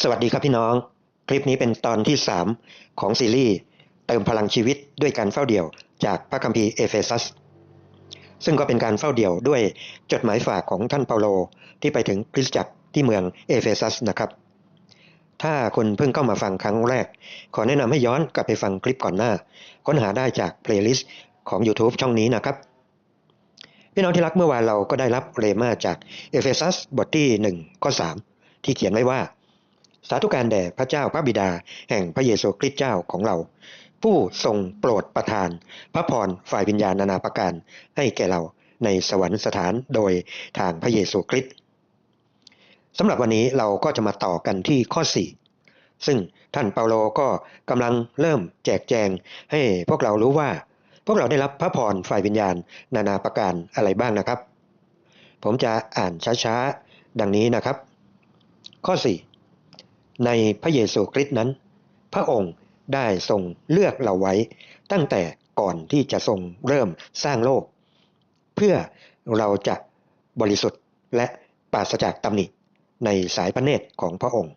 สวัสดีครับพี่น้อง คลิปนี้เป็นตอนที่ 3 ของซีรีส์เติมพลังชีวิตด้วยการเฝ้าเดี่ยวจากพระคัมภีร์เอเฟซัส ซึ่งก็เป็นการเฝ้าเดี่ยวด้วยจดหมายฝากของท่านเปาโลที่ไปถึงคริสตจักรที่เมืองเอเฟซัสนะครับ ถ้าคุณเพิ่งเข้ามาฟังครั้งแรก ขอแนะนำให้ย้อนกลับไปฟังคลิปก่อนหน้า ค้นหาได้จากเพลย์ลิสต์ของ YouTube ช่องนี้นะครับพี่น้องที่รักเมื่อวานเราก็ได้รับเรมาจากเอเฟซัสบทที่1ข้อ3ที่เขียนไว้ว่าาธุการแด่พระเจ้าพระบิดา แห่งพระเยซูคริสต์เจ้าของเรา ผู้ทรงโปรดประทาน พระพรฝ่ายวิญญาณนานาประการให้แก่เราในสวรรคสถานโดยทางพระเยซูคริสต์สำหรับวันนี้เราก็จะมาต่อกันที่ข้อ 4 ซึ่งท่านเปาโลก็กำลังเริ่มแจกแจงให้พวกเรารู้ว่า พวกเราได้รับพระพรฝ่ายวิญญาณ นานาประการอะไรบ้างนะครับ ผมจะอ่านช้าๆ ดังนี้นะครับ ข้อ 4 ในพระเยซูคริสต์นั้น พระองค์ได้ทรงเลือกเราไว้ ตั้งแต่ก่อนที่จะทรงเริ่มสร้างโลก เพื่อเราจะบริสุทธิ์และปราศจากตำหนิในสายพระเนตรของพระองค์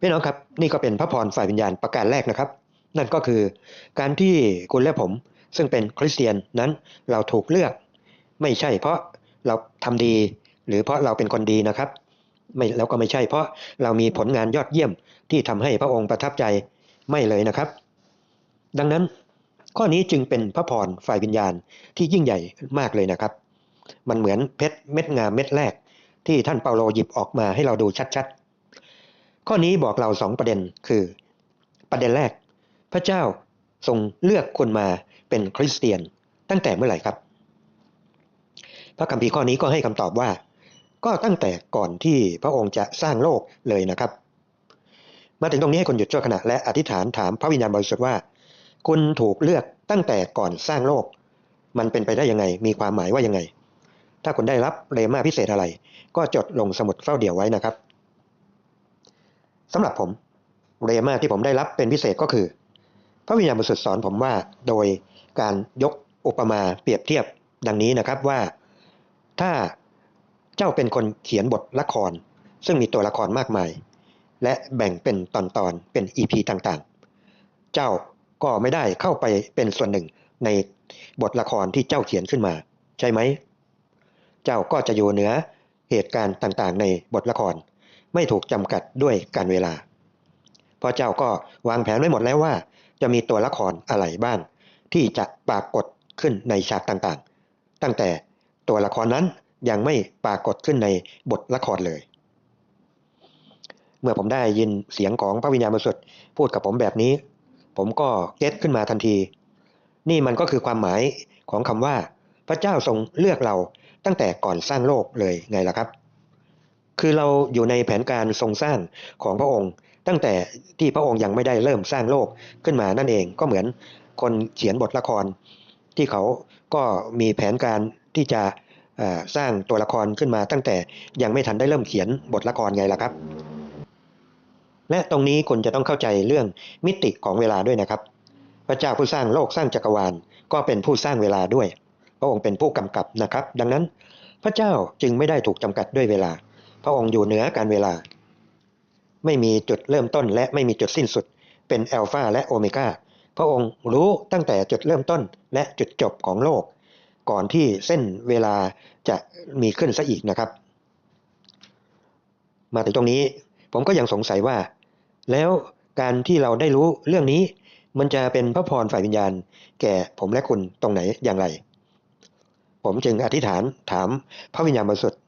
พี่น้องครับนี่ก็เป็นพระพรฝ่ายวิญญาณประการแรกนะครับ นั่นก็คือการที่คุณและผมซึ่งเป็นคริสเตียนนั้นเราถูกเลือก ไม่ใช่เพราะเราทำดี หรือเพราะเราเป็นคนดีนะครับ ไม่แล้วก็ไม่ใช่ เพราะเรามีผลงานยอดเยี่ยมที่ทำให้พระองค์ประทับใจไม่เลยนะครับ ดังนั้นข้อนี้จึงเป็นพระพรฝ่ายวิญญาณที่ยิ่งใหญ่มากเลยนะครับ มันเหมือนเพชรเม็ดงามเม็ดแรก ที่ท่านเปาโลหยิบออกมาให้เราดูชัดๆ ข้อนี้บอกเราสองประเด็นคือ ประเด็นแรก พระเจ้าทรงเลือกคนมาเป็นคริสเตียนตั้งแต่เมื่อไหร่ครับ พระคัมภีร์ข้อนี้ก็ให้คำตอบว่า ก็ตั้งแต่ก่อนที่พระองค์จะสร้างโลกเลยนะครับ มาถึงตรงนี้ให้คนหยุดชั่วขณะและอธิษฐานถามพระวิญญาณบริสุทธิ์ว่า คุณถูกเลือกตั้งแต่ก่อนสร้างโลก มันเป็นไปได้ยังไง มีความหมายว่ายังไง ถ้าคุณได้รับเรมาพิเศษอะไร ก็จดลงสมุดเฝ้าเดี่ยวไว้นะครับสำหรับผมเรมาที่ผมได้รับเป็นพิเศษก็คือ พระวิญญาณบริสุทธิ์สอนผมว่าโดยการยกอุปมาเปรียบเทียบดังนี้นะครับว่า ถ้า เจ้าเป็นคนเขียนบทละคร ซึ่งมีตัวละครมากมาย และแบ่งเป็นตอนๆ เป็น EP ต่างๆ เจ้าก็ไม่ได้เข้าไปเป็นส่วนหนึ่งในบทละครที่เจ้าเขียนขึ้นมา ใช่ไหม เจ้าก็จะอยู่เหนือเหตุการณ์ต่างๆ ในบทละคร ไม่ถูกจำกัดด้วยการเวลาเพราะเจ้าก็วางแผนไว้หมดแล้วว่า จะมีตัวละครอะไรบ้าง ที่จะปรากฏขึ้นในฉากต่างๆ ตั้งแต่ตัวละครนั้น ยังไม่ปรากฏขึ้นในบทละครเลย เมื่อผมได้ยินเสียงของพระวิญญาณบริสุทธิ์พูดกับผมแบบนี้ ผมก็เก็ตขึ้นมาทันที นี่มันก็คือความหมายของคำว่า พระเจ้าทรงเลือกเราตั้งแต่ก่อนสร้างโลกเลยไงล่ะครับ คือเราอยู่ในแผนการทรงสร้างของพระองค์ ตั้งแต่ที่พระองค์ยังไม่ได้เริ่มสร้างโลกขึ้นมานั่นเองก็เหมือนคนเขียนบทละคร ที่เขาก็มีแผนการที่จะ สร้างตัวละครขึ้นมาตั้งแต่ยังไม่ทันได้เริ่มเขียนบทละครไงล่ะครับ และตรงนี้คุณจะต้องเข้าใจเรื่องมิติของเวลาด้วยนะครับ พระเจ้าผู้สร้างโลกสร้างจักรวาล ก็เป็นผู้สร้างเวลาด้วย พระองค์เป็นผู้กำกับนะครับ ดังนั้น พระเจ้าจึงไม่ได้ถูกจำกัดด้วยเวลา พระองค์อยู่เหนือการเวลา ไม่มีจุดเริ่มต้นและไม่มีจุดสิ้นสุด เป็นอัลฟาและโอเมก้าพระองค์รู้ตั้งแต่จุดเริ่มต้นและจุดจบของโลก ก่อนที่เส้นเวลาจะมีขึ้นซะอีกนะครับ มาถึงตรงนี้ผมก็ยังสงสัยว่า แล้วการที่เราได้รู้เรื่องนี้ มันจะเป็นพระพรฝ่ายวิญญาณ แก่ผมและคุณตรงไหนอย่างไร ผมจึงอธิษฐานถามพระวิญญาณบริสุทธิ์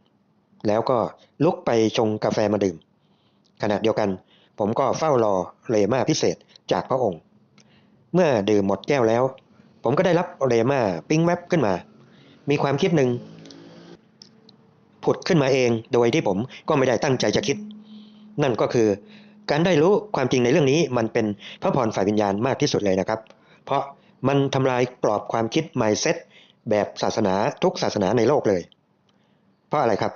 แล้วก็ลุกไปชงกาแฟมาดื่ม ขณะเดียวกัน ผมก็เฝ้ารอเลมาพิเศษจากพระองค์ เมื่อดื่มหมดแก้วแล้ว ผมก็ได้รับเลมาปิ้งแวบขึ้นมา มีความคิดหนึ่งผุดขึ้นมาเองโดยที่ผมก็ไม่ได้ตั้งใจจะคิด นั่นก็คือ การได้รู้ความจริงในเรื่องนี้ มันเป็นพระพรฝ่ายวิญญาณมากที่สุดเลยนะครับ เพราะมันทำลายกรอบความคิด mindset แบบศาสนาทุกศาสนาในโลกเลย เพราะอะไรครับ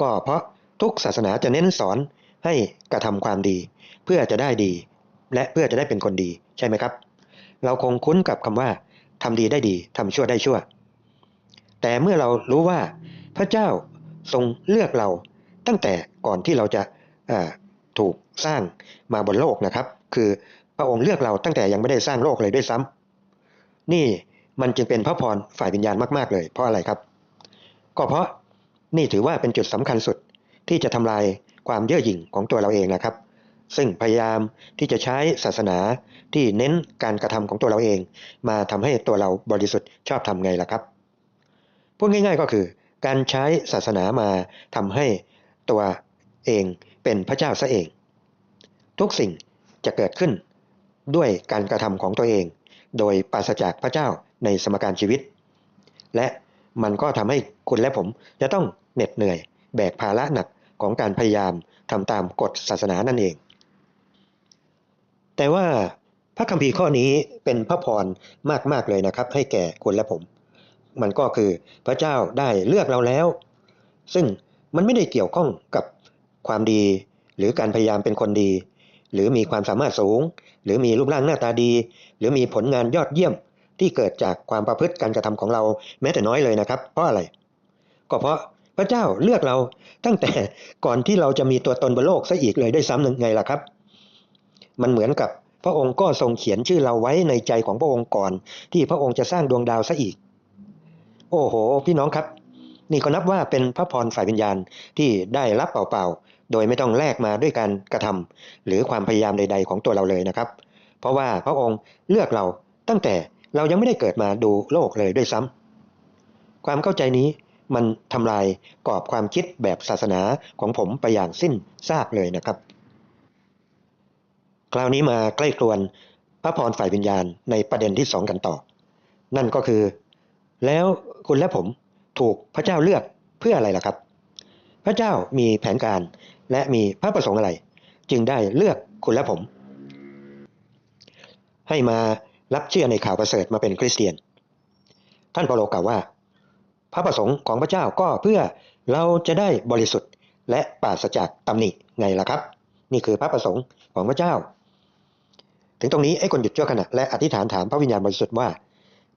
ก็เพราะทุกศาสนาจะเน้นสอนให้กระทำความดี เพื่อจะได้ดี และเพื่อจะได้เป็นคนดีใช่ไหมครับ เราคงคุ้นกับคำว่าทำดีได้ดีทำชั่วได้ชั่ว แต่เมื่อเรารู้ว่าพระเจ้าทรงเลือกเราตั้งแต่ก่อนที่เราจะถูกสร้างมาบนโลกนะครับ คือพระองค์เลือกเราตั้งแต่ยังไม่ได้สร้างโลกเลยด้วยซ้ำนี่มันจึงเป็นพระพรฝ่ายวิญญาณมาก ๆ เลย เพราะอะไรครับ ก็เพราะนี่ถือว่าเป็นจุดสำคัญสุดที่จะทำลายความเย่อหยิ่งของตัวเราเองนะครับ ซึ่งพยายามที่จะใช้ศาสนาที่เน้นการกระทำของตัวเราเอง มาทำให้ตัวเราบริสุทธิ์ชอบทำไงล่ะครับ พูดง่ายๆก็คือ การใช้ศาสนามาทำให้ตัวเองเป็นพระเจ้าซะเอง ทุกสิ่งจะเกิดขึ้นด้วยการกระทำของตัวเอง โดยปราศจากพระเจ้าในสมการชีวิต และมันก็ทำให้คุณและผมจะต้องเหน็ดเหนื่อย แบกภาระหนักของการพยายามทำตามกฎศาสนานั่นเอง แต่ว่าพระคัมภีร์ข้อนี้เป็นพระพรมาก ๆ เลยนะครับ ให้แก่คุณและผม มันก็คือพระเจ้าได้เลือกเราแล้ว ซึ่งมันไม่ได้เกี่ยวข้องกับความดี หรือการพยายามเป็นคนดี หรือมีความสามารถสูง หรือมีรูปร่างหน้าตาดี หรือมีผลงานยอดเยี่ยมที่เกิดจากความประพฤติการกระทำของเราแม้แต่น้อยเลยนะครับ เพราะอะไร ก็เพราะพระเจ้าเลือกเราตั้งแต่ก่อนที่เราจะมีตัวตนบนโลกซะอีกเลยได้ซ้ำไงล่ะครับ มันเหมือนกับพระองค์ก็ทรงเขียนชื่อเราไว้ในใจของพระองค์ก่อน ที่พระองค์จะสร้างดวงดาวซะอีก โอ้โห พี่น้องครับ นี่ก็นับว่าเป็นพระพรฝ่ายวิญญาณที่ได้รับเปล่าๆ โดยไม่ต้องแลกมาด้วยการกระทำหรือความพยายามใด ๆ ของตัวเราเลยนะครับ เพราะว่าพระองค์เลือกเราตั้งแต่เรายังไม่ได้เกิดมาดูโลกเลยด้วยซ้ำความเข้าใจนี้มันทำลายกรอบความคิดแบบศาสนาของผมไปอย่างสิ้นซากเลยนะครับ คราวนี้มาใกล้กลวนพระพรฝ่ายวิญญาณในประเด็นที่สองกันต่อ นั่นก็คือ แล้วคุณและผมถูกพระเจ้าเลือกเพื่ออะไรล่ะครับ พระเจ้ามีแผนการและมีพระประสงค์อะไร จึงได้เลือกคุณและผม ให้มารับเชื่อในข่าวประเสริฐมาเป็นคริสเตียน ท่านเปาโลกล่าวว่า พระประสงค์ของพระเจ้าก็เพื่อเราจะได้บริสุทธิ์และปราศจากตำหนิไงล่ะครับ นี่คือพระประสงค์ของพระเจ้า ถึงตรงนี้ไอ้คนหยุดชั่วขณะและอธิษฐานถามพระวิญญาณบริสุทธิ์ว่า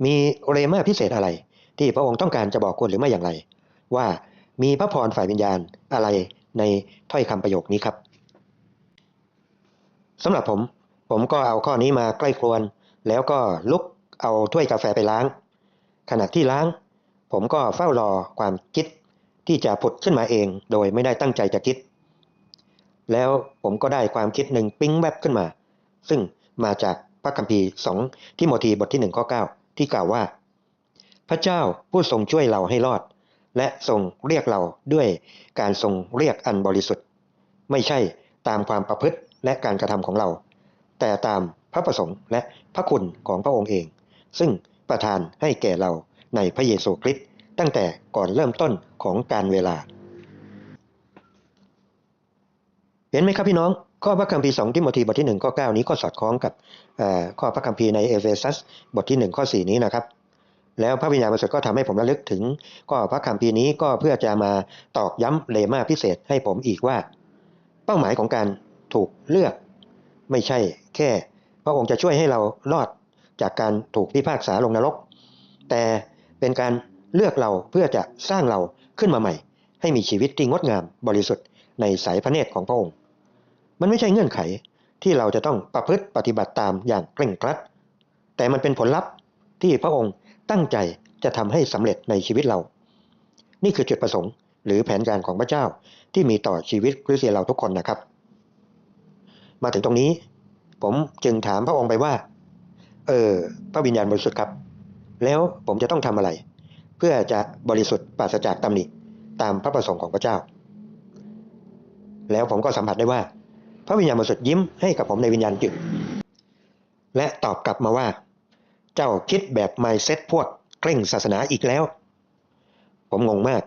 มีเรมาพิเศษอะไร ที่พระองค์ต้องการจะบอกคุณหรือไม่อย่างไร ว่ามีพระพรฝ่ายวิญญาณอะไรในถ้อยคำประโยคนี้ครับสำหรับผมผมก็เอาข้อนี้มาใกล้ครวน แล้วก็ลุกเอาถ้วยกาแฟไปล้าง ขณะที่ล้าง ผมก็เฝ้ารอความคิดที่จะผุดขึ้นมาเองโดยไม่ได้ตั้งใจจะคิด แล้วผมก็ได้ความคิดหนึ่งปิ๊งแวบขึ้นมา ซึ่งมาจากพระคัมภีร์ 2 ทิโมธีบทที่1ข้อ9 ที่กล่าวว่า พระเจ้าผู้ทรงช่วยเราให้รอด และทรงเรียกเราด้วยการทรงเรียกอันบริสุทธิ์ ไม่ใช่ตามความประพฤติและการกระทำของเรา แต่ตามพระประสงค์และพระคุณของพระองค์เอง ซึ่งประทานให้แก่เราในพระเยซูคริสต์ตั้งแต่ก่อนเริ่มต้นของการเวลา เห็นไหมครับพี่น้อง ข้อพระคัมภีร์2ทิโมธีบทที่ 1 ข้อ 9 นี้ก็สอดคล้องกับข้อพระคัมภีร์ในเอเฟซัสบทที่ 1 ข้อ 4 นี้นะครับ แล้วพระวิญญาณบริสุทธิ์ก็ทำให้ผมระลึกถึงก็พระคัมภีร์นี้ก็เพื่อจะมาตอกย้ำเลมาพิเศษให้ผมอีกว่า เป้าหมายของการถูกเลือก ไม่ใช่แค่ พระองค์จะช่วยให้เรารอดจากการถูกพิพากษาลงนรก แต่เป็นการเลือกเราเพื่อจะสร้างเราขึ้นมาใหม่ ให้มีชีวิตที่งดงามบริสุทธิ์ในสายพระเนตรของพระองค์ มันไม่ใช่เงื่อนไขที่เราจะต้องประพฤติปฏิบัติตามอย่างเคร่งครัด แต่มันเป็นผลลัพธ์ที่พระองค์ตั้งใจจะทำให้สำเร็จในชีวิตเรา นี่คือจุดประสงค์ หรือแผนการของพระเจ้าที่มีต่อชีวิตคริสเตียนเราทุกคนนะครับ มาถึงตรงนี้ ผมจึงถามพระองค์ไปว่า เออพระวิญญาณบริสุทธิ์ครับ แล้วผมจะต้องทำอะไร เพื่อจะบริสุทธิ์ปราศจากตำหนิตามพระประสงค์ของพระเจ้า แล้วผมก็สัมผัสได้ว่า พระวิญญาณบริสุทธิ์ยิ้มให้กับผมในวิญญาณจิตและตอบกลับมาว่า เจ้าคิดแบบไมเซ็ตพวกเคร่งศาสนาอีกแล้ว ผมงงมาก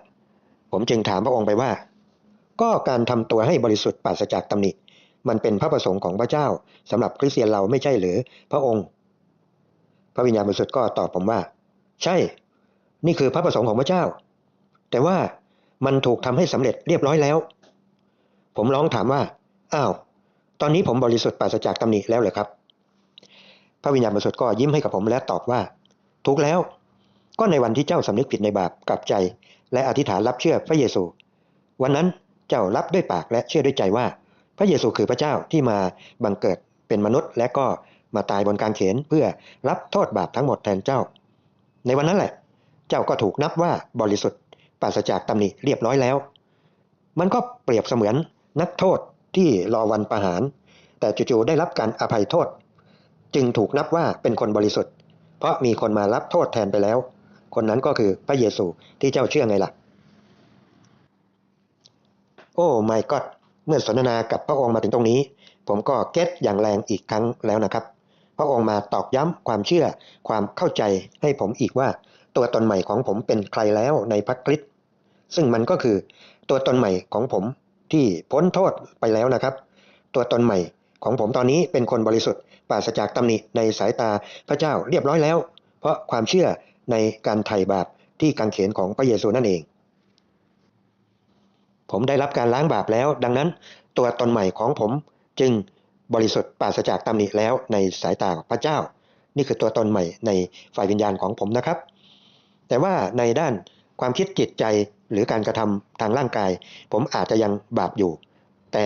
ผมจึงถามพระองค์ไปว่า ก็การทำตัวให้บริสุทธิ์ปราศจากตำหนิ มันเป็นพระประสงค์ของพระเจ้าสำหรับคริสเตียนเราไม่ใช่หรือพระองค์ พระวิญญาณบริสุทธิ์ก็ตอบผมว่า ใช่ นี่คือพระประสงค์ของพระเจ้า แต่ว่ามันถูกทำให้สำเร็จเรียบร้อยแล้ว ผมร้องถามว่า อ้าว ตอนนี้ผมบริสุทธิ์ปราศจากตำหนิแล้วเหรอครับ พระวิญญาณบริสุทธิ์ก็ยิ้มให้กับผมและตอบว่า ถูกแล้ว ก็ในวันที่เจ้าสำนึกผิดในบาปกลับใจ และอธิษฐานรับเชื่อพระเยซู วันนั้นเจ้ารับด้วยปากและเชื่อด้วยใจว่า พระเยซูคือพระเจ้าที่มาบังเกิดเป็นมนุษย์ และก็มาตายบนกางเขนเพื่อรับโทษบาปทั้งหมดแทนเจ้า ในวันนั้นแหละ เจ้าก็ถูกนับว่าบริสุทธิ์ปราศจากตำหนิเรียบร้อยแล้ว มันก็เปรียบเสมือนนักโทษ ที่รอวันประหาร แต่จู่ๆได้รับการอภัยโทษ จึงถูกนับว่าเป็นคนบริสุทธิ์ เพราะมีคนมารับโทษแทนไปแล้ว คนนั้นก็คือพระเยซูที่เจ้าเชื่อไงล่ะ โอ้ไม่ก็เมื่อสนทนากับพระองค์มาถึงตรงนี้ ผมก็เก็ตอย่างแรงอีกครั้งแล้วนะครับ พระองค์มาตอกย้ำความเชื่อความเข้าใจให้ผมอีกว่าตัวตนใหม่ของผมเป็นใครแล้วในพระคริสต์ซึ่งมันก็คือตัวตนใหม่ของผม ที่พ้นโทษไปแล้วนะครับ ตัวตนใหม่ของผมตอนนี้เป็นคนบริสุทธิ์ปราศจากตำหนิในสายตาพระเจ้าเรียบร้อยแล้ว เพราะความเชื่อในการไถ่บาปที่กังเขนของพระเยซูนั่นเอง ผมได้รับการล้างบาปแล้ว ดังนั้น ตัวตนใหม่ของผมจึงบริสุทธิ์ปราศจากตำหนิแล้วในสายตาพระเจ้า นี่คือตัวตนใหม่ในฝ่ายวิญญาณของผมนะครับ แต่ว่าในด้าน ความคิดจิตใจหรือการกระทำทางร่างกาย ผมอาจจะยังบาปอยู่ แต่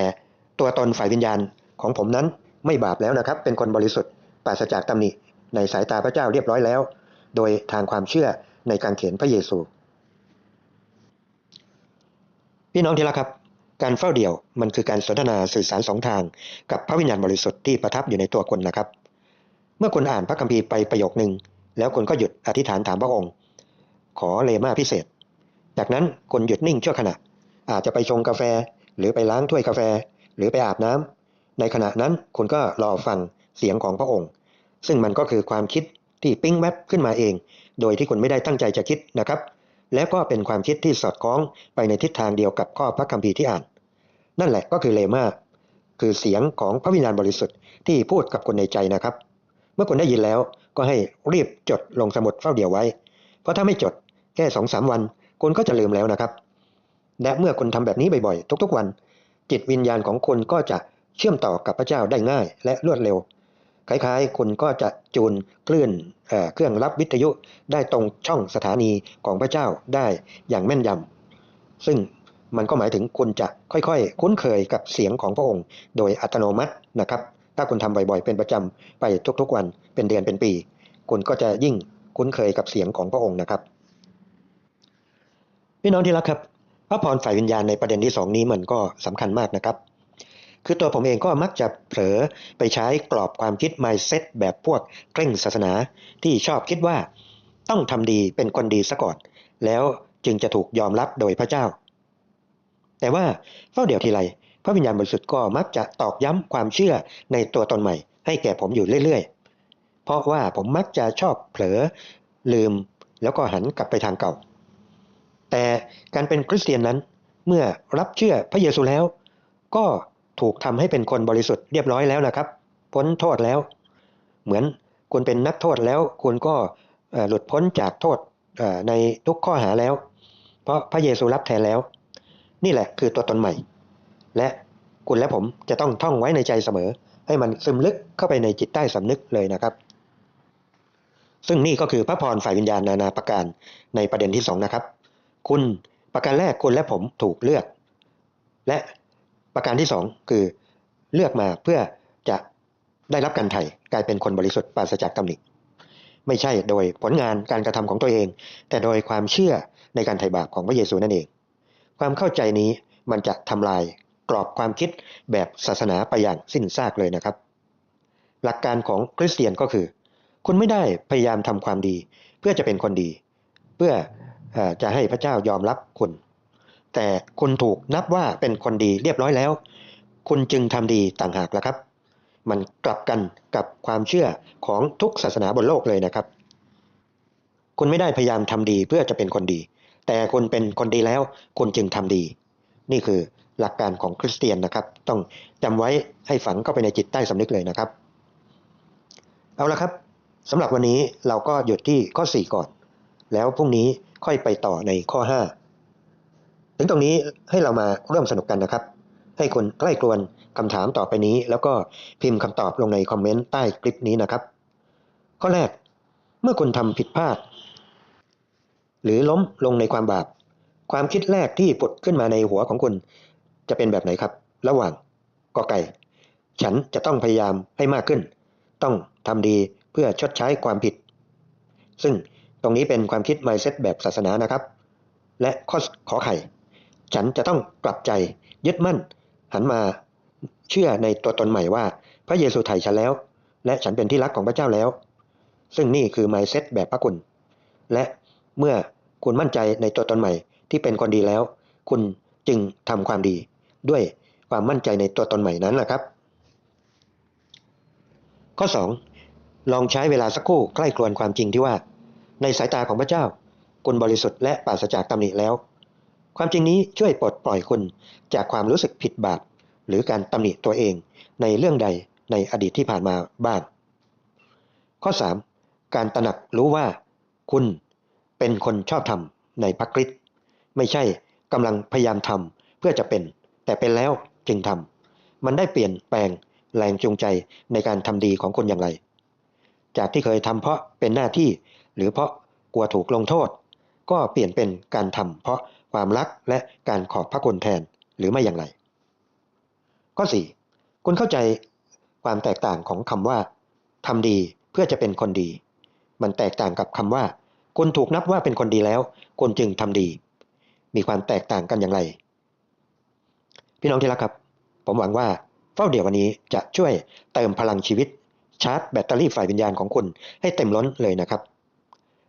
ตัวตนฝ่ายวิญญาณของผมนั้นไม่บาปแล้วนะครับ เป็นคนบริสุทธิ์ปราศจากตำหนิในสายตาพระเจ้าเรียบร้อยแล้ว โดยทางความเชื่อในการเขียนพระเยซู พี่น้องที่รักครับ การเฝ้าเดี่ยวมันคือการสนทนาสื่อสารสองทาง กับพระวิญญาณบริสุทธิ์ที่ประทับอยู่ในตัวคนนะครับ เมื่อคุณอ่านพระคัมภีร์ไปประโยคหนึ่งแล้วคุณก็หยุดอธิษฐานถามพระองค์ ขอเลมาพิเศษ จากนั้นคุณหยุดนิ่งชั่วขณะ อาจจะไปชงกาแฟ หรือไปล้างถ้วยกาแฟ หรือไปอาบน้ำในขณะนั้นคุณก็รอฟังเสียงของพระองค์ ซึ่งมันก็คือความคิดที่ปิ้งแวบขึ้นมาเอง โดยที่คุณไม่ได้ตั้งใจจะคิดนะครับ แล้วก็เป็นความคิดที่สอดคล้องไปในทิศทางเดียวกับข้อพระคัมภีร์ที่อ่าน นั่นแหละก็คือเลมาคือเสียงของพระวิญญาณบริสุทธิ์ที่พูดกับคนในใจนะครับ เมื่อคุณได้ยินแล้วก็ให้รีบจดลงสมุดเฝ้าเดี่ยวไว้ เพราะถ้าไม่จด แค่สองสามวันคุณก็จะลืมแล้วนะครับ และเมื่อคุณทำแบบนี้บ่อยๆ ทุกๆวัน จิตวิญญาณของคุณก็จะเชื่อมต่อกับพระเจ้าได้ง่าย และรวดเร็ว คล้ายๆคุณก็จะจูนคลื่นเอ่อเครื่องรับวิทยุได้ตรงช่องสถานีของพระเจ้าได้อย่างแม่นยำซึ่งมันก็หมายถึงคุณจะค่อยๆ คุ้นเคยกับเสียงของพระองค์ โดยอัตโนมัตินะครับ ถ้าคุณทำบ่อยๆ เป็นประจำไปทุกๆวันเป็นเดือนเป็นปี คุณก็จะยิ่งคุ้นเคยกับเสียงของพระองค์นะครับ พี่น้องที่รักครับพระพรฝ่ายวิญญาณในประเด็นที่สองนี้มันก็สำคัญมากนะครับ คือตัวผมเองก็มักจะเผลอไปใช้กรอบความคิด mindset แบบพวกเคร่งศาสนาที่ชอบคิดว่าต้องทำดีเป็นคนดีซะก่อน แล้วจึงจะถูกยอมรับโดยพระเจ้า แต่ว่าเฝ้าเดี่ยวทีไรพระวิญญาณบริสุทธิ์ก็มักจะตอกย้ำความเชื่อในตัวตนใหม่ ให้แก่ผมอยู่เรื่อยๆ เพราะว่าผมมักจะชอบเผลอลืม แล้วก็หันกลับไปทางเก่า แต่การเป็นคริสเตียนนั้น เมื่อรับเชื่อพระเยซูแล้ว ก็ถูกทำให้เป็นคนบริสุทธิ์เรียบร้อยแล้วนะครับ พ้นโทษแล้ว เหมือนคุณเป็นนักโทษแล้วคุณก็หลุดพ้นจากโทษในทุกข้อหาแล้ว เพราะพระเยซูรับแทนแล้ว นี่แหละคือตัวตนใหม่ และคุณและผมจะต้องท่องไว้ในใจเสมอ ให้มันซึมลึกเข้าไปในจิตใต้สำนึกเลยนะครับ ซึ่งนี่ก็คือพระพรฝ่ายวิญญาณนานาประการในประเด็นที่สองนะครับ คุณประการแรกคุณและผมถูกเลือก และประการที่สองคือเลือกมาเพื่อจะได้รับการไถ่กลายเป็นคนบริสุทธิ์ปราศจากตำหนิไม่ใช่โดยผลงานการกระทำของตัวเอง แต่โดยความเชื่อในการไถ่บาปของพระเยซูนั่นเอง ความเข้าใจนี้มันจะทำลายกรอบความคิดแบบศาสนาไปอย่างสิ้นซากเลยนะครับ หลักการของคริสเตียนก็คือ คุณไม่ได้พยายามทำความดี เพื่อจะเป็นคนดี เพื่อ จะให้พระเจ้ายอมรับคุณ แต่คุณถูกนับว่าเป็นคนดีเรียบร้อยแล้ว คุณจึงทำดีต่างหากละครับ มันกลับกันกับความเชื่อของทุกศาสนาบนโลกเลยนะครับ คุณไม่ได้พยายามทำดีเพื่อจะเป็นคนดี แต่คุณเป็นคนดีแล้ว คุณจึงทำดี นี่คือหลักการของคริสเตียนนะครับ ต้องจำไว้ให้ฝังเข้าไปในจิตใต้สำนึกเลยนะครับ เอาละครับสำหรับวันนี้เราก็หยุดที่ข้อ 4 ก่อน แล้วพรุ่งนี้ ค่อยไปต่อในข้อ 5 ถึงตรงนี้ให้เรามาร่วมสนุกกันนะครับ ให้คุณใกล้กลวนคำถามต่อไปนี้ แล้วก็พิมพ์คำตอบลงในคอมเมนต์ใต้คลิปนี้นะครับ ข้อแรก เมื่อคุณทำผิดพลาด หรือล้มลงในความบาป ความคิดแรกที่ผุดขึ้นมาในหัวของคุณ จะเป็นแบบไหนครับ ระหว่างกอไก่ ฉันจะต้องพยายามให้มากขึ้น ต้องทำดีเพื่อชดใช้ความผิด ซึ่ง ตรงนี้เป็นความคิด mindset แบบศาสนานะครับ และข้อขอไข่ ฉันจะต้องกลับใจยึดมั่น หันมาเชื่อในตัวตนใหม่ว่า พระเยซูไถ่ฉันแล้ว และฉันเป็นที่รักของพระเจ้าแล้ว ซึ่งนี่คือ mindset แบบพระคุณ และเมื่อคุณมั่นใจในตัวตนใหม่ที่เป็นคนดีแล้ว คุณจึงทำความดี ด้วยความมั่นใจในตัวตนใหม่นั้นแหละครับ ข้อ 2 ลองใช้เวลาสักครู่ใกล้ครวญความจริงที่ว่า ในสายตาของพระเจ้า คุณบริสุทธิ์และปราศจากตำหนิแล้ว ความจริงนี้ช่วยปลดปล่อยคุณจากความรู้สึกผิดบาปหรือการตำหนิตัวเองในเรื่องใดในอดีตที่ผ่านมาบ้าง ข้อ 3. การตระหนักรู้ว่า คุณเป็นคนชอบทำในพระคริสต์ไม่ใช่กำลังพยายามทำเพื่อจะเป็น แต่เป็นแล้วจึงทำมันได้เปลี่ยนแปลงแรงจูงใจในการทำดีของคุณอย่างไร จากที่เคยทำเพราะเป็นหน้าที่ หรือเพราะกลัวถูกลงโทษ ก็เปลี่ยนเป็นการทำเพราะความรักและการขอบพระคุณแทนหรือไม่อย่างไร ข้อ 4. คุณเข้าใจความแตกต่างของคำว่าทำดีเพื่อจะเป็นคนดี มันแตกต่างกับคำว่า คุณถูกนับว่าเป็นคนดีแล้วคุณจึงทำดี มีความแตกต่างกันอย่างไร พี่น้องที่รักครับ ผมหวังว่าเฝ้าเดี่ยววันนี้จะช่วยเติมพลังชีวิตชาร์จแบตเตอรี่ฝ่ายวิญญาณของคุณให้เต็มล้นเลยนะครับ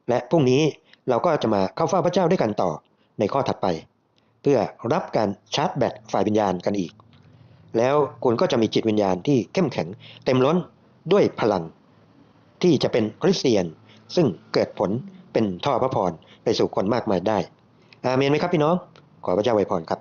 และพรุ่งนี้เราก็จะมาเข้าเฝ้าพระเจ้าด้วยกันต่อในข้อถัดไป เพื่อรับการชาร์จแบตฝ่ายวิญญาณกันอีก แล้วคุณก็จะมีจิตวิญญาณที่เข้มแข็งเต็มล้นด้วยพลัง ที่จะเป็นคริสเตียน ซึ่งเกิดผลเป็นท่อพระพรไปสู่คนมากมายได้ อาเมนไหมครับพี่น้อง ขอพระเจ้าไวยพรครับ